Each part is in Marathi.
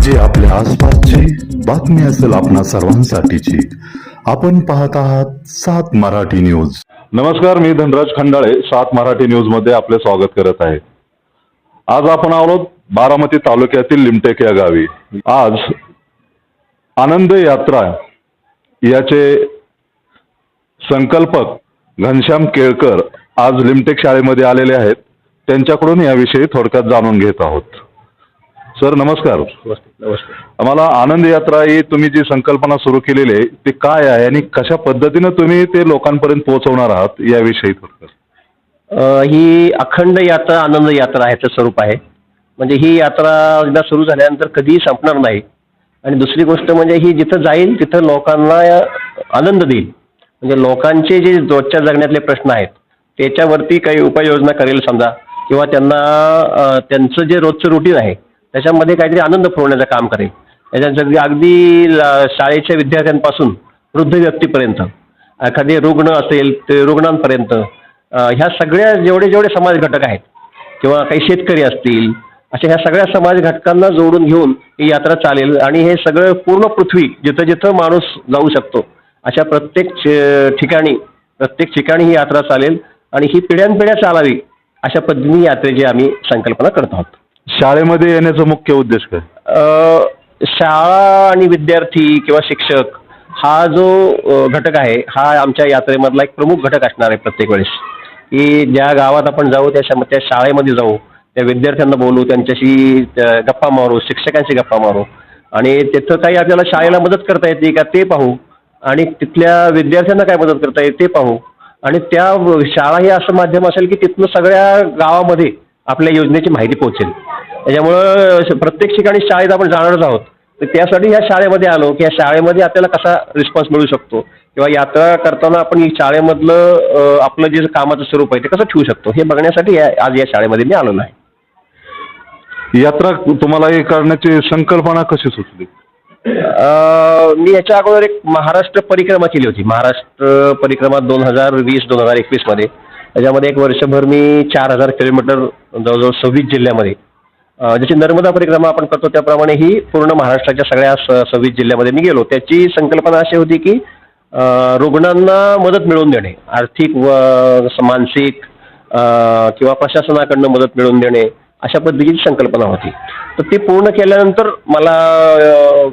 जे आपल्या आसपासची बातमी असेल आपणा सर्वांसाठीची. आपण पाहत आहात सात मराठी न्यूज. नमस्कार मी धनराज खंडाळे सात मराठी न्यूजमध्ये आपले स्वागत करत आहे. आज आपण आलो बारामती तालुक्यातील लिमटेक या गावी. आज आनंद यात्रा याचे संकल्पक घनश्याम केळकर आज लिमटेक शाळेमध्ये आलेले आहेत. त्यांच्याकडून याविषयी थोडक्यात जाणून घेत आहोत. सर नमस्कार. नमस्कार आम्हाला आनंद यात्रा ही तुम्ही जी संकल्पना सुरू केलेली आहे ती काय आहे आणि कशा पद्धतीनं तुम्ही ते लोकांपर्यंत पोहोचवणार आहात याविषयी थोडक्यात? ही अखंड यात्रा आनंद यात्रा ह्याचं स्वरूप आहे. म्हणजे ही यात्रा एकदा सुरू झाल्यानंतर कधीही संपणार नाही. आणि दुसरी गोष्ट म्हणजे ही जिथं जाईल तिथं लोकांना आनंद देईल. म्हणजे लोकांचे जे रोजच्या जगण्यातले प्रश्न आहेत त्याच्यावरती काही उपाययोजना करेल समजा किंवा त्यांना त्यांचं जे रोजचं रुटीन आहे त्याच्यामध्ये काहीतरी आनंद पुरवण्याचं काम करेल. त्याच्यासाठी अगदी शाळेच्या विद्यार्थ्यांपासून वृद्ध व्यक्तीपर्यंत एखादे रुग्ण असेल ते रुग्णांपर्यंत ह्या सगळ्या जेवढे जेवढे समाज घटक आहेत किंवा काही शेतकरी असतील अशा ह्या सगळ्या समाज घटकांना जोडून घेऊन ही यात्रा चालेल आणि हे सगळं पूर्ण पृथ्वी जिथं जिथं माणूस जाऊ शकतो अशा प्रत्येक ठिकाणी प्रत्येक ठिकाणी ही यात्रा चालेल आणि ही पिढ्यानपिढ्या चालावी अशा पद्धतीने यात्रेची आम्ही संकल्पना करत आहोत. शाळेमध्ये येण्याचा मुख्य उद्देश काय? अ, शाळा आणि विद्यार्थी किंवा शिक्षक हा जो अ, घटक आहे हा आमच्या यात्रेमधला एक प्रमुख घटक असणार आहे प्रत्येक वेळेस. की ज्या गावात आपण जाऊ त्या शा- त्या शाळेमध्ये जाऊ त्या विद्यार्थ्यांना बोलू त्यांच्याशी अ, गप्पा मारू शिक्षकांशी गप्पा मारू. आणि तिथं काही आपल्याला शाळेला मदत करता येते का ते पाहू. आणि तिथल्या विद्यार्थ्यांना काय मदत करता येते ते पाहू. आणि त्या शाळा हे असं माध्यम असेल की तिथनं सगळ्या गावामध्ये आपल्या योजनेची माहिती पोहोचेल. त्याच्यामुळं प्रत्येक ठिकाणी शाळेत आपण जाणारच आहोत. तर त्यासाठी ह्या शाळेमध्ये आलो की या शाळेमध्ये आपल्याला कसा रिस्पॉन्स मिळू शकतो? किंवा यात्रा करताना आपण शाळेमधलं आपलं जे कामाचं स्वरूप आहे ते कसं ठेवू शकतो? हे बघण्यासाठी आज या शाळेमध्ये मी आलो नाही. यात्रा तुम्हाला हे करण्याची संकल्पना कशी सुचली? मी याच्या अगोदर एक महाराष्ट्र परिक्रमा केली होती. महाराष्ट्र परिक्रमा दोन हजार वीस दोन हजार एकवीसमध्ये. त्याच्यामध्ये एक वर्षभर मी चार हजार किलोमीटर जवळजवळ सव्वीस जिल्ह्यामध्ये ज्याची जशी नर्मदा परिक्रमा आपण करतो त्याप्रमाणे ही पूर्ण महाराष्ट्राच्या सगळ्या स सव्वीस जिल्ह्यामध्ये मी गेलो. त्याची संकल्पना अशी होती की रुग्णांना मदत मिळवून देणे आर्थिक व स- मानसिक किंवा प्रशासनाकडनं मदत मिळवून देणे अशा पद्धतीची संकल्पना होती. तर ती पूर्ण केल्यानंतर मला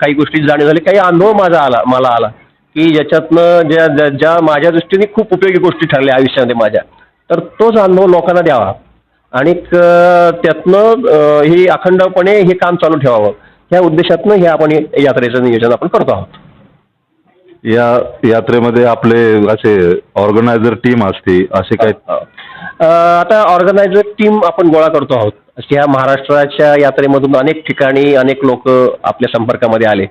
काही गोष्टी जाणीव झाली काही अनुभव माझा आला मला आला की ज्याच्यातनं ज्या ज्या ज्या माझ्या दृष्टीने खूप उपयोगी गोष्टी ठरल्या आयुष्यामध्ये माझ्या. तर तोच अनुभव लोकांना द्यावा. आणि त्यातनं हे अखंडपणे हे काम चालू ठेवावं. ह्या उद्देशातनं हे आपण यात्रेचं नियोजन आपण करतो आहोत. या यात्रेमध्ये आपले असे ऑर्गनायझर टीम असते असे काय? आता ऑर्गनायझर टीम आपण गोळा करतो आहोत. ह्या महाराष्ट्राच्या यात्रेमधून अनेक ठिकाणी अनेक लोक आपल्या संपर्कामध्ये आले.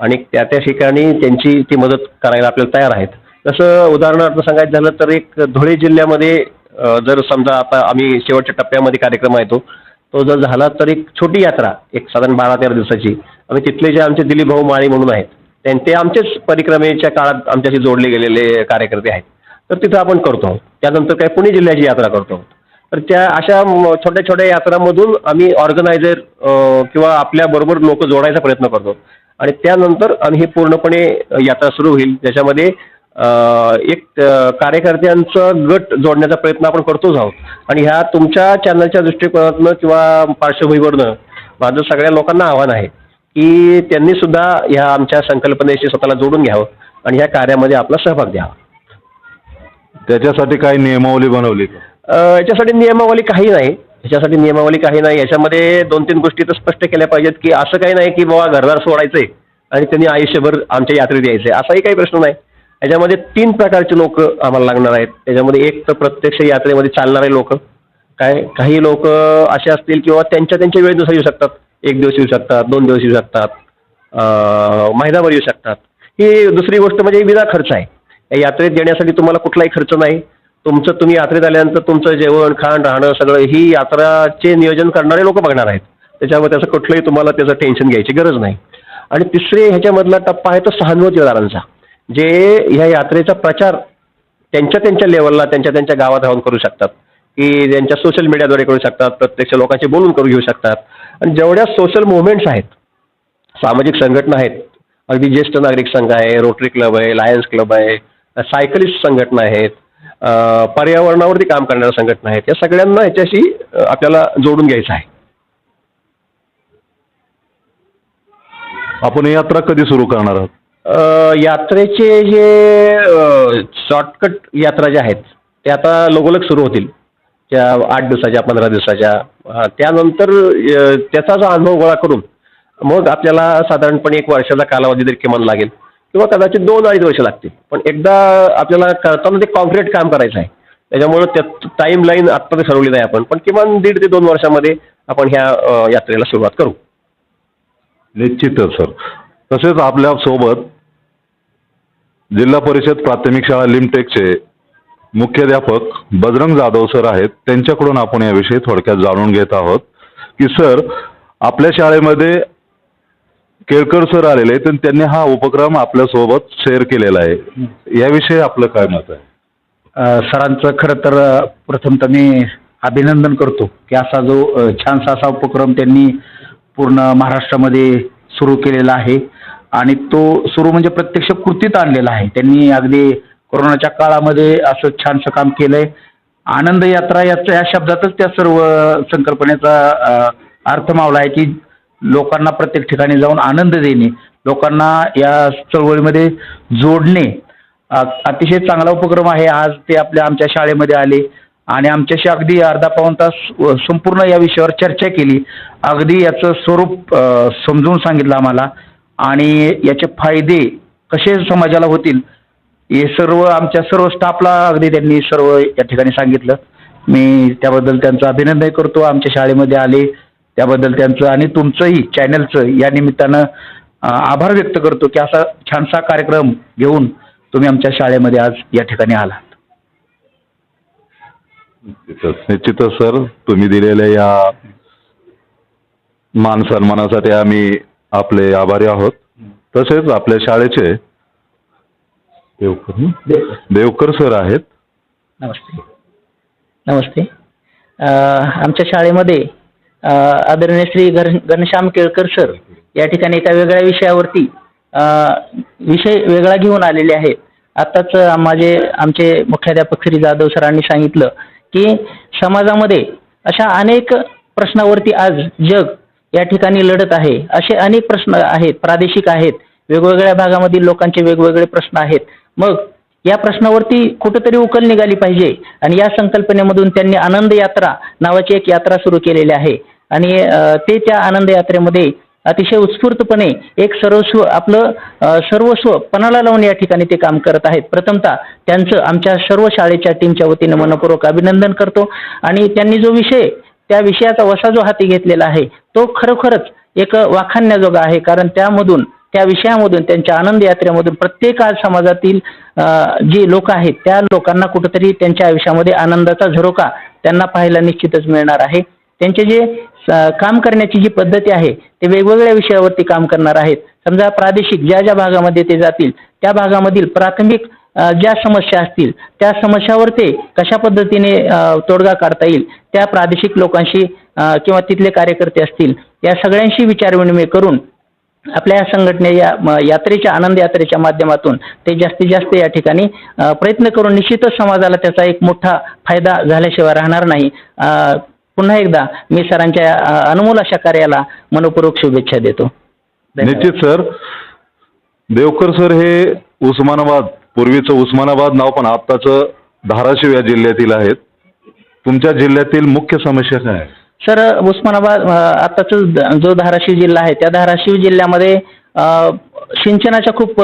आणि त्या त्या ठिकाणी त्यांची ती मदत करायला आपल्याला तयार आहेत. तसं उदाहरणार्थ सांगायचं झालं तर एक धुळे जिल्ह्यामध्ये जर समजा आता आम्ही शेवटच्या टप्प्यामध्ये कार्यक्रम आहे तो तो जर झाला तर एक छोटी यात्रा एक साधारण बारा तेरा दिवसाची. आम्ही तिथले जे आमचे दिलीप भाऊ माळी म्हणून आहेत त्यां- ते आमचेच परिक्रमेच्या काळात आमच्याशी जोडले गेलेले कार्यकर्ते आहेत. तर तिथं आपण करतो. त्यानंतर काय पुणे जिल्ह्याची यात्रा करतो. तर त्या अशा छोट्या छोट्या यात्रांमधून आम्ही ऑर्गनायझर किंवा आपल्याबरोबर लोक जोडायचा प्रयत्न करतो. आणि त्यानंतर आम्ही हे पूर्णपणे यात्रा सुरू होईल. ज्याच्यामध्ये एक कार्यकर्त्यांचा गट जोडण्याचा प्रयत्न आपण करतोच आहोत. आणि ह्या तुमच्या चॅनलच्या दृष्टिकोनातनं किंवा पार्श्वभूमीवरनं माझं सगळ्या लोकांना आव्हान आहे की त्यांनी सुद्धा ह्या आमच्या संकल्पनेशी स्वतःला जोडून घ्यावं आणि ह्या कार्यामध्ये आपला सहभाग द्यावा. त्याच्यासाठी काही नियमावली बनवली याच्यासाठी नियमावली काही नाही. याच्यासाठी नियमावली काही नाही. याच्यामध्ये दोन तीन गोष्टी तर स्पष्ट केल्या पाहिजेत की असं काही नाही की बाबा घरदार सोडायचंय आणि त्यांनी आयुष्यभर आमच्या यात्रेत यायचंय. असाही काही प्रश्न नाही. याच्यामध्ये तीन प्रकारचे लोक आम्हाला लागणार आहेत. त्याच्यामध्ये एक तर प्रत्यक्ष यात्रेमध्ये चालणारे लोक. काय काही लोक असे असतील किंवा त्यांच्या त्यांच्या वेळेनुसार येऊ शकतात. एक दिवस येऊ शकतात दोन दिवस येऊ शकतात. महिनाभर येऊ शकतात. ही दुसरी गोष्ट म्हणजे विना खर्च आहे. या यात्रेत येण्यासाठी तुम्हाला कुठलाही खर्च नाही. तुमचं तुम्ही यात्रेत आल्यानंतर तुमचं जेवण खाण राहणं सगळं ही यात्राचे नियोजन करणारे लोक बघणार आहेत. त्याच्यामुळे त्याचं कुठलंही तुम्हाला त्याचं टेन्शन घ्यायची गरज नाही. आणि तिसरे ह्याच्यामधला टप्पा आहे तो सहानुभूतीदारांचा. जे ह्या यात्रेचा प्रचार त्यांच्या त्यांच्या लेवलला त्यांच्या त्यांच्या गावात राहून करू शकतात. की त्यांच्या सोशल मीडियाद्वारे करू शकतात प्रत्यक्ष लोकांशी बोलून करू घेऊ शकतात. आणि जेवढ्या सोशल मुवमेंट्स आहेत सामाजिक संघटना आहेत अगदी ज्येष्ठ नागरिक संघ आहे रोटरी क्लब आहे लायन्स क्लब आहे सायकलिस्ट संघटना आहेत पर्यावरणावरती काम करणाऱ्या संघटना आहेत या सगळ्यांना याच्याशी आपल्याला जोडून घ्यायचं आहे. आपण यात्रा कधी सुरू करणार आहोत? यात्रेचे जे शॉर्टकट यात्रा ज्या आहेत त्या आता लगोलग सुरू होतील. त्या आठ दिवसाच्या पंधरा दिवसाच्या. त्यानंतर त्याचा जो अनुभव गोळा करून मग आपल्याला साधारणपणे एक वर्षाचा कालावधी तरी किमान लागेल. किंवा कदाचित दोन अडीच वर्ष लागतील. पण एकदा आपल्याला करताना ते कॉन्क्रीट काम करायचं आहे. त्याच्यामुळं त्यात टाईम लाईन आत्ता तर ठरवली नाही आपण. पण किमान दीड ते दोन वर्षामध्ये आपण ह्या यात्रेला सुरुवात करू. निश्चितच सर. तसेच आपल्यासोबत जिल्हा परिषद प्राथमिक शाळा लिमटेकचे मुख्याध्यापक बजरंग जाधव सर आहेत. त्यांच्याकडून आपण याविषयी थोडक्यात जाणून घेत आहोत की सर आपल्या शाळेमध्ये केळकर सर आलेले आहेत तर त्यांनी हा उपक्रम आपल्यासोबत शेअर केलेला आहे. याविषयी आपलं काय मत आहे? सरांचं खरं तर प्रथमतः मी अभिनंदन करतो की असा जो छानसा असा उपक्रम त्यांनी पूर्ण महाराष्ट्रामध्ये सुरू केलेला आहे. आणि तो सुरू म्हणजे प्रत्यक्ष कृतीत आणलेला आहे. त्यांनी अगदी कोरोनाच्या काळामध्ये असं छानसं काम केलंय. आनंद यात्रा याचा या शब्दातच त्या सर्व संकल्पनेचा अर्थ मावला आहे की लोकांना प्रत्येक ठिकाणी जाऊन आनंद देणे लोकांना या चळवळीमध्ये जोडणे. अतिशय चांगला उपक्रम आहे. आज ते आपल्या आमच्या शाळेमध्ये आले आणि आमच्याशी अगदी अर्धा पाऊण तास संपूर्ण या विषयावर चर्चा केली. अगदी याचं स्वरूप समजून सांगितलं आम्हाला. आणि याचे फायदे कसे समाजाला होतील हे सर्व आमच्या सर्व स्टाफला अगदी त्यांनी सर्व या ठिकाणी सांगितलं. मी त्याबद्दल त्यांचं अभिनंदन करतो. आमच्या शाळेमध्ये आले त्याबद्दल त्यांचं आणि तुमचंही चॅनलचं या निमित्तानं आभार व्यक्त करतो की असा छानसा कार्यक्रम घेऊन तुम्ही आमच्या शाळेमध्ये आज या ठिकाणी आलात. निश्चितच निश्चितच सर. तुम्ही दिलेल्या या मान सन्मानासाठी आम्ही आपले आभारी आहोत. तसेच आपल्या शाळेचे देवकर देवकर सर आहेत. नमस्ते. नमस्ते. आमच्या शाळेमध्ये अ, आदरणीय श्री घर घनश्याम केळकर सर या ठिकाणी एका वेगळ्या विषयावरती विषय वेगळा घेऊन आलेले आहेत. आत्ताच माझे आमचे मुख्याध्यापक श्री जाधव सरांनी सांगितलं की समाजामध्ये अशा अनेक प्रश्नावरती आज जग या ठिकाणी लढत आहे. असे अनेक प्रश्न आहेत प्रादेशिक आहेत. वेगवेगळ्या भागामधील लोकांचे वेगवेगळे प्रश्न आहेत. मग या प्रश्नावरती कुठेतरी उकल निघाली पाहिजे आणि या संकल्पनेमधून त्यांनी आनंद यात्रा नावाची एक यात्रा सुरू केलेली आहे. आणि ते त्या आनंद यात्रेमध्ये अतिशय उत्स्फूर्तपणे एक सर्वस्व आपलं सर्वस्व पणाला लावून या ठिकाणी ते काम करत आहेत. प्रथमतः त्यांचं आमच्या सर्व शाळेच्या टीमच्या वतीने मनपूर्वक अभिनंदन करतो. आणि त्यांनी जो विषय त्या विषयाचा वसा जो हाती घेतलेला आहे तो खरोखरच एक वाखाणण्याजोगा आहे. कारण त्यामधून त्या विषयामधून त्यांच्या आनंद यात्रेमधून प्रत्येक आज समाजातील जे जी लोक आहेत त्या लोकांना कुठंतरी त्यांच्या आयुष्यामध्ये आनंदाचा झरोका त्यांना पाहायला निश्चितच मिळणार आहे. त्यांचे जे काम करण्याची जी पद्धती आहे ते वेगवेगळ्या विषयावरती काम करणार आहेत. समजा प्रादेशिक ज्या ज्या भागामध्ये ते जातील त्या भागामधील प्राथमिक ज्या समस्या असतील त्या समस्यावर ते कशा पद्धतीने तोडगा काढता येईल त्या प्रादेशिक लोकांशी किंवा तिथले कार्यकर्ते असतील या सगळ्यांशी विचारविनिमय करून आपल्या या संघटने या यात्रेच्या आनंद यात्रेच्या माध्यमातून ते जास्तीत जास्त या ठिकाणी प्रयत्न करून निश्चितच समाजाला त्याचा एक मोठा फायदा झाल्याशिवाय राहणार नाही. पुन्हा एकदा मी सरांच्या अनमोल अशा कार्याला मनपूर्वक शुभेच्छा देतो. निश्चित सर. देवकर सर हे उस्मानाबाद पूर्वीचं उस्मानाबाद नाव पण आत्ताचं धाराशिव या जिल्ह्यातील आहेत. तुमच्या जिल्ह्यातील मुख्य समस्या काय आहे? सर उस्मानाबाद अ, जो धाराशिव जिल्हा आहे त्या धाराशिव जिल्ह्यामध्ये सिंचनाच्या खूप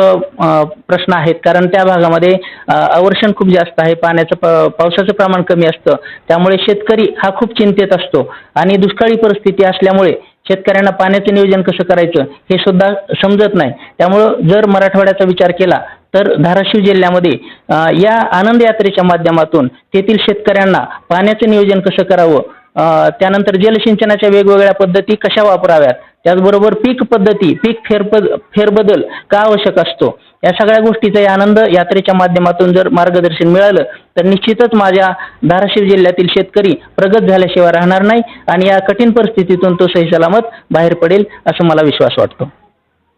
प्रश्न आहेत. कारण त्या भागामध्ये अवर्षण खूप जास्त आहे. पाण्याचं प पावसाचं प्रमाण कमी असतं. त्यामुळे शेतकरी हा खूप चिंतेत असतो. आणि दुष्काळी परिस्थिती असल्यामुळे शेतकऱ्यांना पाण्याचं नियोजन कसं करायचं हे सुद्धा समजत नाही. त्यामुळं जर मराठवाड्याचा विचार केला तर धाराशिव जिल्ह्यामध्ये या आनंद यात्रेच्या माध्यमातून तेथील शेतकऱ्यांना पाण्याचं नियोजन कसं करावं? त्यानंतर जलसिंचनाच्या वेगवेगळ्या पद्धती कशा वापराव्यात? त्याचबरोबर पीक पद्धती पीक फेरपद फेरबदल का आवश्यक असतो? या सगळ्या गोष्टीचा आनंद यात्रेच्या माध्यमातून जर मार्गदर्शन मिळालं तर निश्चितच माझ्या धाराशिव जिल्ह्यातील शेतकरी प्रगत झाल्याशिवाय राहणार नाही आणि या कठीण परिस्थितीतून तो सही सलामत बाहेर पडेल असं मला विश्वास वाटतो.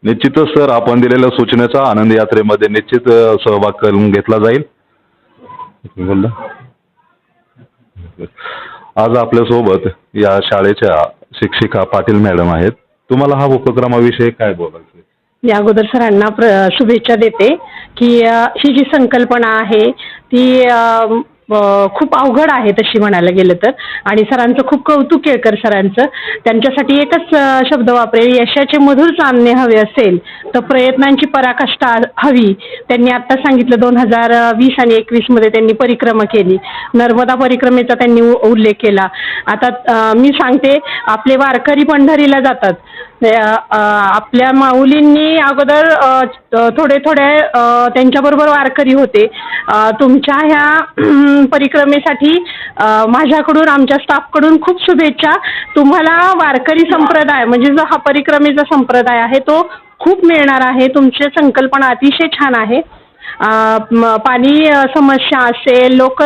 निश्चितच सर आपण दिलेल्या सूचनेचा आनंद यात्रेमध्ये निश्चित सहभाग करून घेतला जाईल. आज आपल्यासोबत या शाळेच्या शिक्षिका पाटील मॅडम आहेत. तुम्हाला हा उपक्रमाविषयी काय बोलायचं मी अगोदर सरांना शुभेच्छा देते की अ, ही जी संकल्पना आहे ती अ, खूप अवघड आहे तशी म्हणायला गेलं तर. आणि सरांचं खूप कौतुक केळकर सरांचं. त्यांच्यासाठी एकच शब्द वापरेल यशाचे मधुर चांदणे हवे असेल तर प्रयत्नांची पराकाष्ठा हवी. त्यांनी आता सांगितलं दोन हजार वीस आणि एकवीसमध्ये त्यांनी परिक्रमा केली. नर्मदा परिक्रमेचा त्यांनी उ- उल्लेख केला. आता मी सांगते आपले वारकरी पंढरीला जातात. आपल्या माऊलींनी अगोदर थोडे थोडे त्यांच्याबरोबर वारकरी होते. तुमच्या ह्या परिक्रमेसाठी माझ्याकडून आमच्या स्टाफकडून खूप शुभेच्छा. तुम्हाला वारकरी संप्रदाय म्हणजे जो हा परिक्रमेचा संप्रदाय आहे तो खूप मिळणार आहे. तुमची संकल्पना अतिशय छान आहे. पाणी समस्या असेल लोक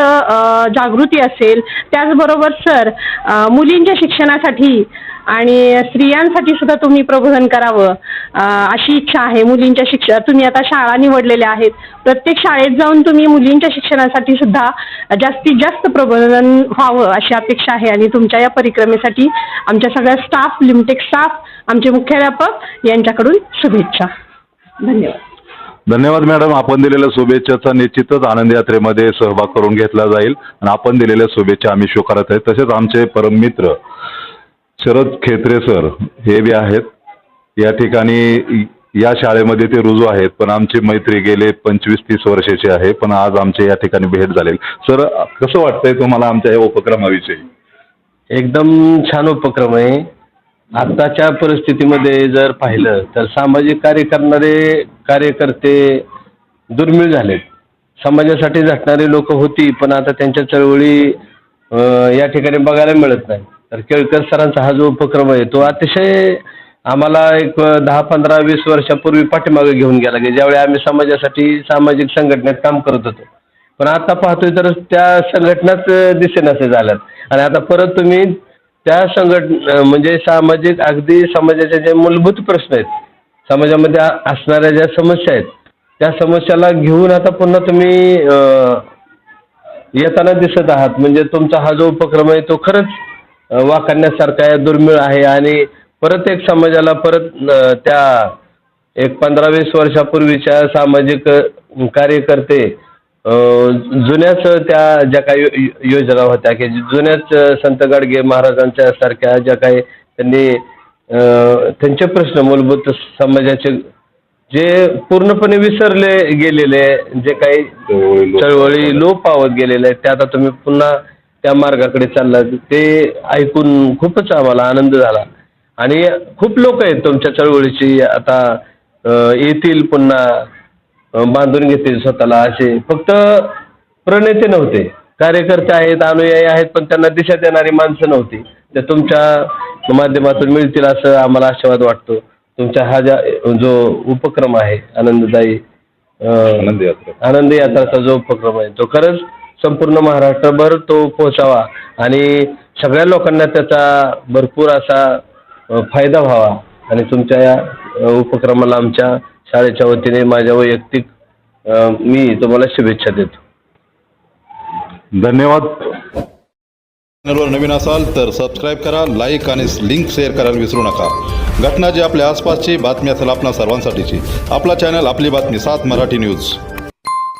जागृती असेल त्याचबरोबर सर मुलींच्या शिक्षणासाठी आणि स्त्रियांसाठी सुद्धा तुम्ही प्रबोधन करावं अशी इच्छा आहे मुलींच्या शिक्षण तुम्ही आता शाळा निवडलेल्या आहेत. प्रत्येक शाळेत जाऊन तुम्ही मुलींच्या शिक्षणासाठी सुद्धा जास्तीत जास्त प्रबोधन व्हावं अशी अपेक्षा आहे आणि तुमच्या या परिक्रमेसाठी आमच्या सगळ्या स्टाफ लिमटेक स्टाफ आमचे मुख्याध्यापक यांच्याकडून शुभेच्छा. धन्यवाद. धन्यवाद मॅडम. आपण दिलेल्या शुभेच्छाचा निश्चितच आनंद यात्रेमध्ये सहभाग करून घेतला जाईल आणि आपण दिलेल्या शुभेच्छा आम्ही स्वीकारत आहे. तसेच आमचे परम मित्र शरद खेत्रे सर हे बी आहेत. या ठिकाणी या शाळेमध्ये ते रुजू आहेत. पण आमची मैत्री गेले पंचवीस तीस वर्षाची आहे. पण आज आमच्या या ठिकाणी भेट झालेली. सर कसं वाटतंय तुम्हाला आमच्या या उपक्रमाविषयी? एकदम छान उपक्रम आहे. आत्ताच्या परिस्थितीमध्ये जर पाहिलं तर सामाजिक कार्य करणारे कार्यकर्ते दुर्मिळ झालेत. समाजासाठी झटणारी लोक होती पण आता त्यांच्या चळवळी या ठिकाणी बघायला मिळत नाही. तर केळकर सरांचा हा जो उपक्रम आहे तो अतिशय आम्हाला एक दहा पंधरा वीस वर्षापूर्वी पाठीमागे घेऊन गेला की ज्यावेळी आम्ही समाजासाठी सामाजिक संघटनेत काम करत होतो. पण आता पाहतोय तर त्या संघटनाच दिसेनासे झाल्यात. आणि आता परत तुम्ही त्या संघट म्हणजे सामाजिक अगदी समाजाचे जे मूलभूत प्रश्न आहेत समाजामध्ये असणाऱ्या ज्या समस्या आहेत त्या समस्याला घेऊन आता पुन्हा तुम्ही येताना दिसत आहात. म्हणजे तुमचा हा जो उपक्रम आहे तो खरंच वाकण्यासारखा वाखाणण्यासारखा आहे दुर्मिळ आहे आणि परत एक समाजाला परत त्या एक पंधरा वीस वर्षापूर्वीच्या सामाजिक कार्यकर्ते जुन्याच त्या ज्या काही योजना होत्या की जुन्याच संत गाडगे महाराजांच्या सारख्या ज्या काही त्यांनी त्यांचे प्रश्न मूलभूत समाजाचे जे पूर्णपणे विसरले गेलेले जे काही चळवळी लोप पावत गेलेले आहेत ते आता तुम्ही पुन्हा त्या मार्गाकडे चाललात ते ऐकून खूपच आम्हाला आनंद झाला. आणि खूप लोक आहेत तुमच्या चळवळीची आता येतील पुन्हा. बांधून घेतील स्वतःला असे. फक्त प्रणेते नव्हते. कार्यकर्ते आहेत अनुयायी आहेत पण त्यांना दिशा देणारी माणसं नव्हती. ते तुमच्या माध्यमातून मिळतील असं आम्हाला आशावाद वाटतो. तुमचा हा ज्या जो उपक्रम आहे आनंददायी आनंद यात्रा. आनंद यात्राचा जो उपक्रम आहे तो खरंच संपूर्ण महाराष्ट्रभर तो पोहोचावा आणि सगळ्या लोकांना त्याचा भरपूर असा फायदा व्हावा आणि तुमच्या या उपक्रमाला आमच्या शाळेच्या वतीने माझ्या वैयक्तिक मी तुम्हाला शुभेच्छा देतो. धन्यवाद. चॅनलवर नवीन असाल तर सबस्क्राईब करा लाईक आणि लिंक शेअर करायला विसरू नका. घटना जी आपल्या आसपासची बातमी असेल आपणा सर्वांसाठीची. आपला चॅनल आपली बातमी सात मराठी न्यूज.